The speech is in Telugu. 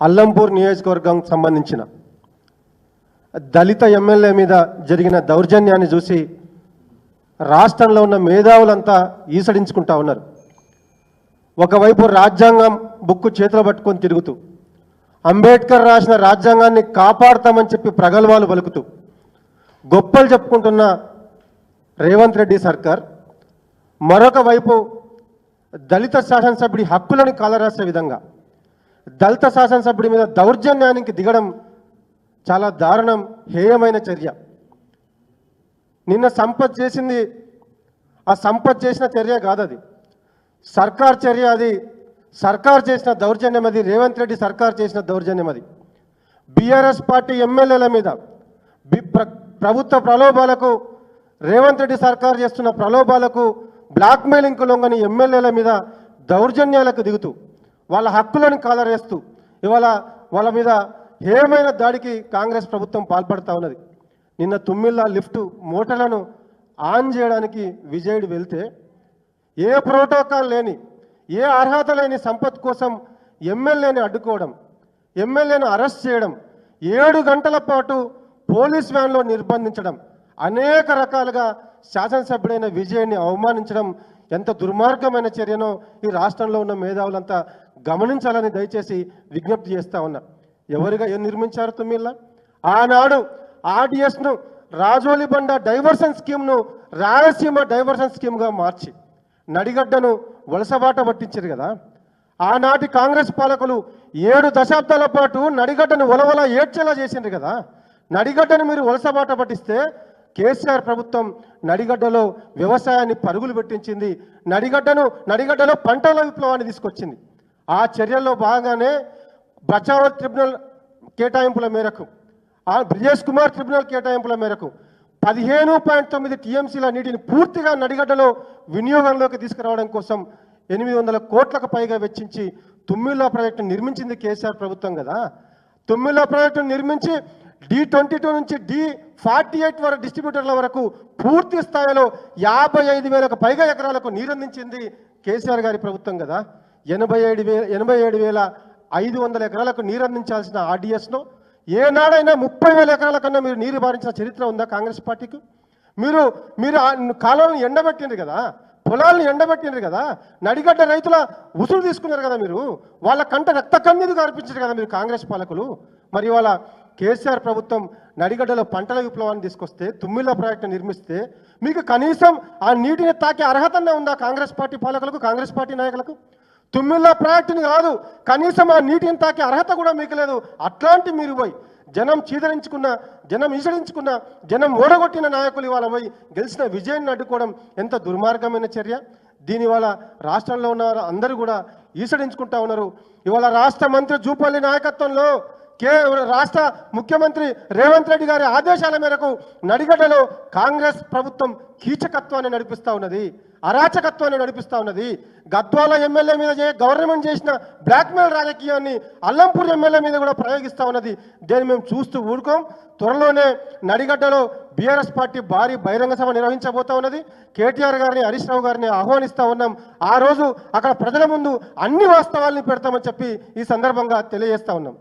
అల్లంపూర్ నియోజకవర్గం సంబంధించిన దళిత ఎమ్మెల్యే మీద జరిగిన దౌర్జన్యాన్ని చూసి రాష్ట్రంలో ఉన్న మేధావులంతా ఈసడించుకుంటా ఉన్నారు. ఒకవైపు రాజ్యాంగం బుక్కు చేతిలో పట్టుకొని తిరుగుతూ అంబేద్కర్ రాసిన రాజ్యాంగాన్ని కాపాడతామని చెప్పి ప్రగల్భాలు పలుకుతూ గొప్పలు చెప్పుకుంటున్న రేవంత్ రెడ్డి సర్కార్ మరొక వైపు దళిత శాసనసభ్యుడి హక్కులను కాలరాసే విధంగా దళిత శాసనసభ్యుడి మీద దౌర్జన్యానికి దిగడం చాలా దారుణం హేయమైన చర్య. నిన్న సంపత్ చేసింది ఆ సంపత్ చేసిన చర్య కాదు అది సర్కార్ చర్య అది. సర్కార్ చేసిన దౌర్జన్యం అది. రేవంత్ రెడ్డి సర్కార్ చేసిన దౌర్జన్యం అది. బీఆర్ఎస్ పార్టీ ఎమ్మెల్యేల మీద బి- ప్రభుత్వ ప్రలోభాలకు రేవంత్ రెడ్డి సర్కార్ చేస్తున్న ప్రలోభాలకు బ్లాక్మెయిలింగ్కు లొంగని ఎమ్మెల్యేల మీద దౌర్జన్యాలకు దిగుతూ వాళ్ళ హక్కులను కాలరేస్తూ ఇవాళ వాళ్ళ మీద హేయమైన దాడికి కాంగ్రెస్ ప్రభుత్వం పాల్పడతా ఉన్నది. నిన్న తుమ్మిళ్ళ లిఫ్ట్ మోటార్లను ఆన్ చేయడానికి విజయుడు వెళ్తే ఏ ప్రోటోకాల్ లేని ఏ అర్హత లేని సంపత్ కోసం ఎమ్మెల్యేని అడ్డుకోవడం ఎమ్మెల్యేను అరెస్ట్ చేయడం ఏడు గంటల పాటు పోలీస్ వ్యాన్లో నిర్బంధించడం అనేక రకాలుగా శాసనసభ్యుడైన విజయ్ని అవమానించడం ఎంత దుర్మార్గమైన చర్యనో ఈ రాష్ట్రంలో ఉన్న మేధావులంతా గమనించాలని దయచేసి విజ్ఞప్తి చేస్తా ఉన్నా. ఎవరుగా ఏం నిర్మించారు తుమ్మిళ్ళ ఆనాడు ఆర్డిఎస్ను రాజోలి బండ డైవర్షన్ స్కీమ్ను రాయలసీమ డైవర్షన్ స్కీమ్గా మార్చి నడిగడ్డను వలసబాట పట్టించారు కదా. ఆనాటి కాంగ్రెస్ పాలకులు ఏడు దశాబ్దాల పాటు నడిగడ్డను ఒలవల ఏడ్చేలా చేసిండ్రు కదా. నడిగడ్డను మీరు వలసబాట పట్టిస్తే కేసీఆర్ ప్రభుత్వం నడిగడ్డలో వ్యవసాయాన్ని పరుగులు పెట్టించింది. నడిగడ్డను నడిగడ్డలో పంటల విప్లవాన్ని తీసుకొచ్చింది. ఆ చర్యల్లో భాగంగానే బచావో ట్రిబ్యునల్ కేటాయింపుల మేరకు ఆ బ్రిజేష్ కుమార్ ట్రిబ్యునల్ కేటాయింపుల మేరకు పదిహేను పాయింట్ తొమ్మిది టీఎంసీల నీటిని పూర్తిగా నడిగడ్డలో వినియోగంలోకి తీసుకురావడం కోసం ఎనిమిది వందల కోట్లకు పైగా వెచ్చించి తుమ్మిళ్ళ ప్రాజెక్టు నిర్మించింది కేసీఆర్ ప్రభుత్వం కదా. తుమ్మిళ్ళ ప్రాజెక్టు నిర్మించి డి ట్వంటీ టూ నుంచి డి ఫార్టీ ఎయిట్ వరకు డిస్ట్రిబ్యూటర్ల వరకు పూర్తి స్థాయిలో యాభై ఐదు వేలకు పైగా ఎకరాలకు నీరందించింది కేసీఆర్ గారి ప్రభుత్వం కదా. ఎనభై ఏడు వేల ఎనభై ఏడు వేల ఐదు వందల ఎకరాలకు నీరందించాల్సిన ఆర్డీఎస్ను ఏనాడైనా ముప్పై వేల ఎకరాల కన్నా మీరు నీరు భారించిన చరిత్ర ఉందా కాంగ్రెస్ పార్టీకి? మీరు మీరు ఆ కాలువలను ఎండబెట్టిండ్రు కదా. పొలాలను ఎండబెట్టిండ్రు కదా. నడిగడ్డ రైతుల ఉసురు తీసుకున్నారు కదా మీరు. వాళ్ళ కంట రక్త కన్నీరు కార్పించారు కదా మీరు కాంగ్రెస్ పాలకులు. మరి వాళ్ళ కేసీఆర్ ప్రభుత్వం నడిగడ్డలో పంటల విప్లవాన్ని తీసుకొస్తే తుమ్మిళ్ళ ప్రాజెక్టు నిర్మిస్తే మీకు కనీసం ఆ నీటిని తాకే అర్హతనే ఉందా కాంగ్రెస్ పార్టీ పాలకులకు కాంగ్రెస్ పార్టీ నాయకులకు? తుమ్మిళ్ళ ప్రాజెక్టుని కాదు కనీసం ఆ నీటిని తాకే అర్హత కూడా మీకు లేదు. అట్లాంటి మీరు పోయి జనం చీదరించుకున్న జనం ఈసడించుకున్న జనం ఓడగొట్టిన నాయకులు ఇవాళ పోయి గెలిచిన విజయాన్ని అడ్డుకోవడం ఎంత దుర్మార్గమైన చర్య? దీనివల్ల రాష్ట్రంలో ఉన్న అందరూ కూడా ఈసడించుకుంటా ఉన్నారు. ఇవాళ రాష్ట్ర మంత్రి జూపల్లి నాయకత్వంలో కే రాష్ట్ర ముఖ్యమంత్రి రేవంత్ రెడ్డి గారి ఆదేశాల మేరకు నడిగడ్డలో కాంగ్రెస్ ప్రభుత్వం కీచకత్వాన్ని నడిపిస్తా ఉన్నది అరాచకత్వాన్ని నడిపిస్తా ఉన్నది. గద్వాల ఎమ్మెల్యే మీద గవర్నమెంట్ చేసిన బ్లాక్మెయిల్ రాజకీయాన్ని అల్లంపూర్ ఎమ్మెల్యే మీద కూడా ప్రయోగిస్తా ఉన్నది. దీన్ని మేము చూస్తూ ఊరుకోం. త్వరలోనే నడిగడ్డలో బీఆర్ఎస్ పార్టీ భారీ బహిరంగ సభ నిర్వహించబోతా ఉన్నది. కేటీఆర్ గారిని హరీష్ రావు గారిని ఆహ్వానిస్తూ ఉన్నాం. ఆ రోజు అక్కడ ప్రజల ముందు అన్ని వాస్తవాల్ని పెడతామని చెప్పి ఈ సందర్భంగా తెలియజేస్తా ఉన్నాం.